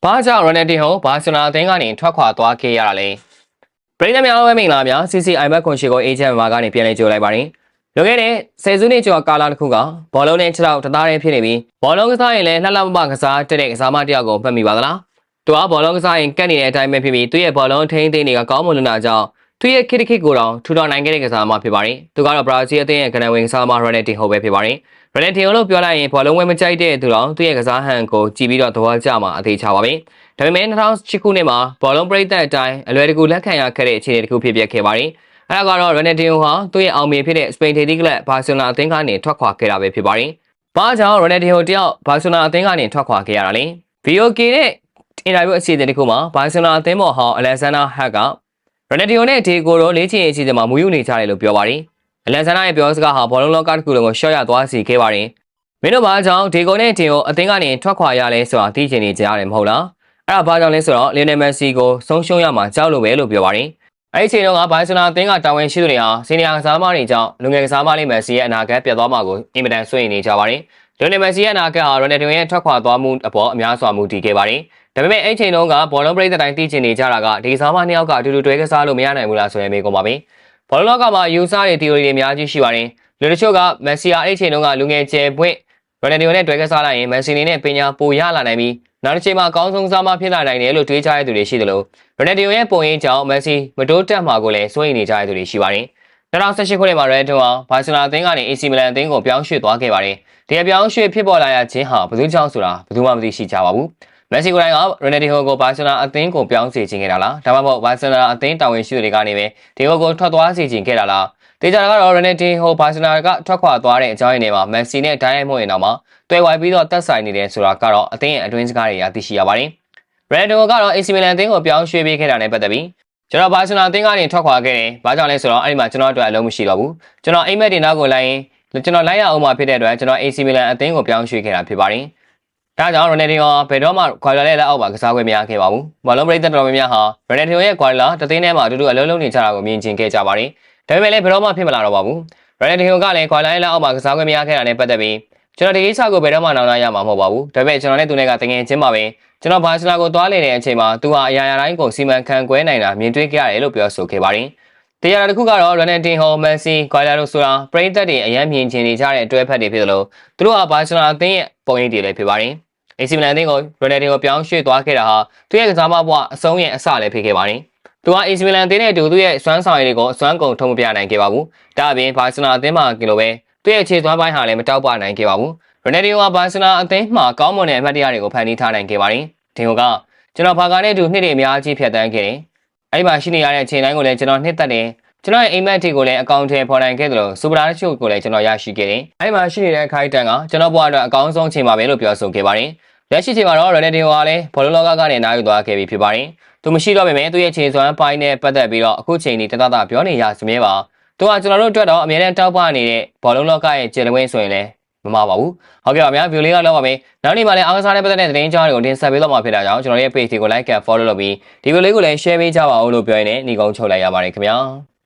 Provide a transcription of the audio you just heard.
။ဘာကြောင့်ရိုနယ်ဒီဟိုဘာစီလိုနာအသင်းကနေထွက်ခွာသွားခဲ့ရတာလဲ။ပြည်သူများအားမင်္ဂလာများ CCI ဘက်ကွန်ရှီကိုအေဂျင့်မာကနေပြန်လည်ကြိုလိုက်ပါတယ်။လွန်ခဲ့တဲ့ဆယ်စုနှစ်ကျော်ကာလတစ်ခုကဘောလုံးနဲ့ခြေထောက်တသားတည်းဖြစ်နေပြီးဘောလုံးကစားရင်လည်းလှလှပပကစားတက်တဲ့ကစားမတစ်ယောက်ကိုမှတ်မိပါသလား။သူကဘောလုံးကစားရင်ကတ်နေတဲ့အတိုင်းပဲဖြစ်ပြီးသူ့ရဲ့ဘောလုံးထိန်းသိမ်းတွေကကောင်းမွန်လွန်းတာကြောင့်သူရဲ့ခစ်ခစ်ကိုတောင်ထူထောင်နိုင်ခဲ့တဲ့ကစားမဖြစ်ပါတယ်။သူကတော့ဘရာဇီးအသင်းရဲ့ကနဝင်ကစားမရိုနယ်ဒီဟိုပဲဖြစ်ပါတယ်။ ရန်တီယိုလို့ပြောလိုက်ရင်ဘောလုံးဝဲမကြိုက်တဲ့သူတော်သူ့ရဲ့ကစားဟန်ကိုကြည်ပြီးတော့သဘောကျမှာအသေးချပါပဲ။ဒါပေမဲ့2008ခုနှစ်မှာဘောလုံးပရိသတ်အတိုင်းအလွယ်တကူလက်ခံရခဲ့တဲ့အခြေအနေတစ်ခုဖြစ်ပျက်ခဲ့ပါတယ်။အဲဒါကတော့ရန်တီယိုဟာသူ့ရဲ့အောင်မြင်ဖြစ်တဲ့စပိန်ထေဒီကလပ်ဘာစီလိုနာအသင်းကနေထွက်ခွာခဲ့တာပဲဖြစ်ပါတယ်။ဘာကြောင့်ရန်တီယိုတယောက်ဘာစီလိုနာအသင်းကနေထွက်ခွာခဲ့ရတာလဲ။ VOK နဲ့အင်တာဗျူးအစီအစဉ်တစ်ခုမှာဘာစီလိုနာအသင်းပေါ်ဟောင်းအလက်ဇန်နာဟက်ကရန်တီယိုနဲ့ဒီကိုရောလေးချင်အစီအစဉ်မှာမူယူနေကြတယ်လို့ပြောပါတယ်။ အလက်ဇန်နာရဲ့ပြောစကားဟာဘောလုံးလောကတစ်ခုလုံးကိုရှော့ရသွားစေခဲ့ပါတယ်။မင်းတို့ဘာကြောင့်ဒီကိုနဲ့တင်ကိုအသင်းကနေထွက်ခွာရလဲဆိုတာသိချင်နေကြရတယ်မဟုတ်လားအဲ့ဒါဘာကြောင့်လဲဆိုတော့လီယိုနယ်မက်ဆီကိုဆုံးရှုံးရမှာကြောက်လို့ပဲလို့ပြောပါတယ်အဲ့ဒီအချိန်တုန်းကဘာစီလိုနာအသင်းကတာဝန်ရှိသူတွေဟာစီနီယာကစားမတွေကြောင့်လူငယ်ကစားမလေးမက်ဆီရဲ့အနာဂတ်ပြတ်သွားမှာကိုအင်မတန်စိုးရိမ်နေကြပါတယ်လီယိုနယ်မက်ဆီရဲ့အနာဂတ်ဟာရိုနယ်ဒိုရဲ့ထွက်ခွာသွားမှုအပေါ်အများစွာမူတည်ခဲ့ပါတယ်ဒါပေမဲ့အဲ့ဒီအချိန်တုန်းကဘောလုံးပရိသတ်တိုင်းသိချင်နေကြတာကဒီကစားမနှစ်ယောက်ကအတူတူတွဲကစားလို့မရနိုင်ဘူးလားဆိုရင်မေးကုန်ပါပဲ ဘောလုံးလောကမှာယူဆတဲ့ theory တွေအများကြီးရှိပါတယ်လူတချို့ကမက်ဆီဟာအဲ့ဒီအချိန်တုန်းကလူငယ်ကျယ်ပွင့်ရိုနယ်ဒီယိုနဲ့တွဲကစားလိုက်ရင်မန်စီနီနဲ့ပညာပိုရလာနိုင်ပြီးနောက်တစ်ချိန်မှာအကောင်းဆုံးစားမဖြစ်လာနိုင်တယ်လို့တွေးကြတဲ့သူတွေရှိသလိုရိုနယ်ဒီယိုရဲ့ပုံရိပ်ကြောင့်မန်စီမတိုးတက်မှာကိုလည်းစိုးရိမ်နေကြတဲ့သူတွေရှိပါတယ်။2018ခုနှစ်မှာရဲဒွန်ဟာဘာစီလိုနာအသင်းကနေ AC မီလန်အသင်းကိုပြောင်းရွှေ့သွားခဲ့ပါတယ်။ဒီအပြောင်းရွှေ့ဖြစ်ပေါ်လာရခြင်းဟာဘယ်သူကြောင့်ဆိုတာဘယ်သူမှမသိရှိကြပါဘူး။ မက်ဆီကိုယ်တိုင်ကရိုနယ်ဒီယိုကိုဘာစီလိုနာအသင်းကိုပြောင်းစေချင်ခဲ့တာလားဒါမှမဟုတ်ဘာစီလိုနာအသင်းတာဝန်ရှိသူတွေကနေပဲဒီကိုကိုထွက်သွားစေချင်ခဲ့တာလားတေချာကတော့ရနေတီဟိုဘာစီလိုနာကထွက်ခွာသွားတဲ့အကြောင်းရင်းတွေမှာမက်ဆီနဲ့ဒိုင်းရိုက်မှုရင်တော့မှတွဲဝိုင်းပြီးတော့တက်ဆိုင်နေတယ်ဆိုတာကတော့အသင်းရဲ့အတွင်းစကားတွေအသိရှိရပါတယ်။ရန်ဒိုကတော့ AC Milan အသင်းကိုပြောင်းရွှေ့ပေးခဲ့တာနဲ့ပတ်သက်ပြီးကျွန်တော်ဘာစီလိုနာအသင်းကနေထွက်ခွာခဲ့တယ်။ဘာကြောင့်လဲဆိုတော့အဲ့ဒီမှာကျွန်တော်အတွက်အလုံးမရှိတော့ဘူး။ကျွန်တော်အိမ်မက်တင်နောက်ကိုလိုက်ရင်ကျွန်တော်လိုက်ရအောင်မှဖြစ်တဲ့အတွက်ကျွန်တော် AC Milan အသင်းကိုပြောင်းရွှေ့ခဲ့တာဖြစ်ပါတယ်။ ဒါကြောင့်ရိုနယ်ဒီယိုဘယ်တော့မှကွာလာရဲ့လက်အောက်မှာကစားခွင့်မရခဲ့ပါဘူး။ဘောလုံးပရိသတ်တော်များများဟာရိုနယ်ဒီယိုရဲ့ကွာလာတသိန်းထဲမှာအတူတူအလုံးလုံးနေကြတာကိုမြင်ကျင်ခဲ့ကြပါတယ်။ဒါပေမဲ့လည်းဘယ်တော့မှဖြစ်မလာတော့ပါဘူး။ရိုနယ်ဒီယိုကလည်းကွာလာရဲ့လက်အောက်မှာကစားခွင့်မရခဲ့တာနဲ့ပတ်သက်ပြီးကျွန်တော်ဒီကိစ္စကိုဘယ်တော့မှနောင်နာရမှာမဟုတ်ပါဘူး။ဒါပေမဲ့ကျွန်တော်နဲ့သူနဲ့ကတကယ်ချင်းပါပဲ။ကျွန်တော်ဘာစီလာကိုသွားလေတဲ့အချိန်မှာသူဟာအရာရာတိုင်းကိုစီမံခန့်ခွဲနိုင်တာမြင်တွေ့ခဲ့ရတယ်လို့ပြောဆိုခဲ့ပါတယ်။တရားတစ်ခုကတော့ Ronaldinho Hall Messi, Guardiola ဆိုတာပရိသတ်တွေအယမ်းမြင်ချင်နေကြတဲ့အတွဲဖက်တွေဖြစ်သလိုသူတို့ဟာဘာစီလာအသင်းရဲ့ပုံရိပ်တွေလည်းဖြစ်ပါတယ်။ AC Milan အသင်းကို Ronaldinho ပြောင်းရွှေ့သွားခဲ့တာဟာသူ့ရဲ့ကစားမဘဝအဆုံးရဲ့အစလည်းဖြစ်ခဲ့ပါတယ်။သူဟာ AC Milan အသင်းနဲ့အတူသူ့ရဲ့စွမ်းဆောင်ရည်တွေကိုအစွမ်းကုန်ထုံးမပြနိုင်ခဲ့ပါဘူး။ဒါအပြင်ဘာစီလာအသင်းမှာကလိုပဲသူ့ရဲ့ခြေစွမ်းပိုင်းဟာလည်းမတောက်ပနိုင်ခဲ့ပါဘူး။ Ronaldinho ဟာဘာစီလာအသင်းမှာကောင်းမွန်တဲ့အမှတ်တရတွေကိုဖန်တီးထားနိုင်ခဲ့ပါတယ်။ဒီဟိုကကျွန်တော်ဘာကာနဲ့အတူနှစ်တွေအများကြီးဖြတ်တန်းခဲ့တယ်။အဲ့ဒီမှာရှိနေရတဲ့အချိန်တိုင်းကိုလည်းကျွန်တော်နှစ်သက်တယ်။ ကျွန်တော်ရဲ့အိမ်မက်တွေကိုလည်းအကောင့်ထဲပေါ်နိုင်ခဲ့သလိုစူပရာတချို့ကိုလည်းကျွန်တော်ရရှိခဲ့တယ်။အဲ့ဒီမှာရှိနေတဲ့ခိုင်တန်ကကျွန်တော်ဘဝအတွက်အကောင်းဆုံးချိန်ပါပဲလို့ပြောဆိုခဲ့ပါတယ်။လက်ရှိချိန်မှာတော့ Ronaldinho ဟာလည်းဘောလုံးလောကကနေနားယူသွားခဲ့ပြီဖြစ်ပါတယ်။သူမရှိတော့ပေမဲ့သူ့ရဲ့ခြေစွမ်းပိုင်းနဲ့ပတ်သက်ပြီးတော့အခုချိန်ဒီတတတပြောနေရစမြဲပါ။သူကကျွန်တော်တို့အတွက်တော့အမြဲတမ်းတောက်ပနေတဲ့ဘောလုံးလောကရဲ့ကျေလဝင်းဆိုရင်လည်းမမပါဘူး။ဟုတ်ကဲ့ပါဗျာဗီဒီယိုလေးကလောက်ပါမယ်။နောက်နေ့မှလည်းအားကစားနဲ့ပတ်သက်တဲ့သတင်းကြားတွေကိုတင်ဆက်ပေးတော့မှာဖြစ်တာကြောင့်ကျွန်တော်ရဲ့ page တွေကို like and follow လုပ်ပြီးဒီဗီဒီယိုလေးကိုလည်း share ပေးကြပါဦးလို့ပြောရင်းနဲ့ညီကုန်းချုပ်လိုက်ရပါတယ်ခင်ဗျာ။